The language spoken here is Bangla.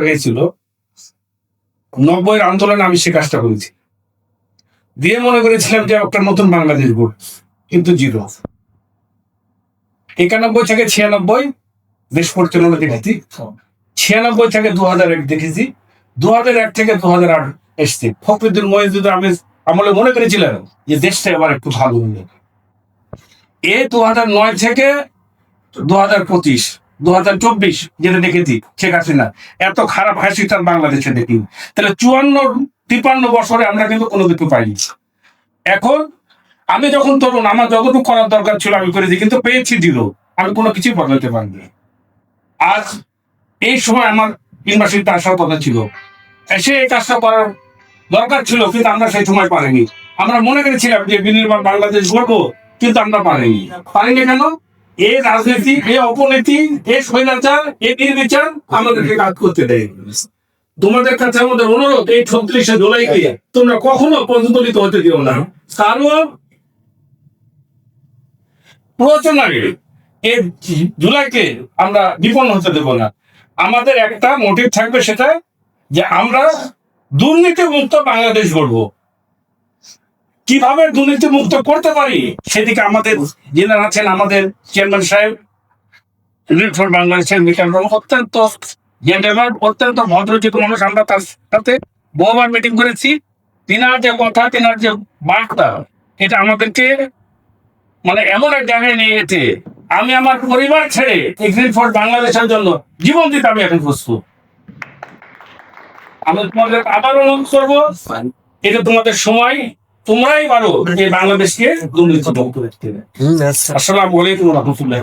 হয়েছিল। নব্বইয়ের আন্দোলনে আমি সে কাজটা করেছি। দিয়ে মনে করেছিলাম যে একটা নতুন বাংলাদেশ গড়, কিন্তু জিরো। একানব্বই থেকে ছিয়ানব্বই, দেশ পরিচালনা দেখেছি। ছিয়ানব্বই থেকে দু হাজার এক দেখেছি। দু হাজার এক থেকে দু হাজার আট এসছে। ফখরুদ্দিন মহিদুদ্দিন আমি আমলে মনে করেছিলাম যে দেশটা এবার একটু ভালো হয়ে এ দু হাজার নয় থেকে দু হাজার পঁচিশ দু হাজার চব্বিশ যেটা দেখেছি, শেখ হাসিনা। এত খারাপ হাসি তার বাংলাদেশে দেখি। তাহলে চুয়ান্ন তিপান্ন বছরে আমরা কিন্তু কোনো পাইনি। এখন আমি যখন তরুণ, আমার যতটুকু করার দরকার ছিল আমি করেছি, কিন্তু পেয়েছি দিল আমি কোনো কিছুই বদলাতে পারিনি। আজ এই সময় আমার ইউনিভার্সিটিতে আসার কথা ছিল। এসে এই কাজটা করার দরকার ছিল, কিন্তু আমরা সেই সময় পারিনি। আমরা মনে করেছিলাম যে বিনির্মাণ বাংলাদেশ গড়বো, কিন্তু আমরা পারিনি। পারিনি কেন? এই রাজনীতি এই অপনীতি এই স্বৈরাচার এই নির্বিচার আমাদেরকে কাজ করতে দেয় তোমাদের কাছে আমাদের অনুরোধ, এই ছত্রিশে জুলাইকে তোমরা কখনো প্রতিফলিত হতে দিও না। কারণ প্রচনাকে এই জুলাইকে আমরা বিপন্ন হতে দেব না। আমাদের একটা মোটিভ থাকবে সেটা যে আমরা দুর্নীতি মুক্ত বাংলাদেশ গড়ব। কীভাবে দুর্নীতি মুক্ত করতে পারি? সেদিকে আমাদের জেনার আছেন আমাদের চেয়ারম্যান সাহেব ফর বাংলাদেশের মিশন অত্যন্ত জেন্টেলম্যান অত্যন্ত ভদ্রচিত মানুষ আমরা তার সাথে বহুবার মিটিং করেছি। তিনার যে কথা তিনার যে বার্তা এটা আমাদেরকে মানে এমন এক জায়গায় নিয়ে গেছে আমি আমার পরিবার ছেড়ে এক্সিট ফর বাংলাদেশের জন্য জীবন দিতে আমি এখন প্রস্তুত। আমি তোমাদের আবার অনুরোধ করব এটা তোমাদের সময় তোমরাই পারো যে বাংলাদেশকে দুর্নীতি মুক্ত রাখতে আসসালামু আলাইকুম রহমতুল্লাহ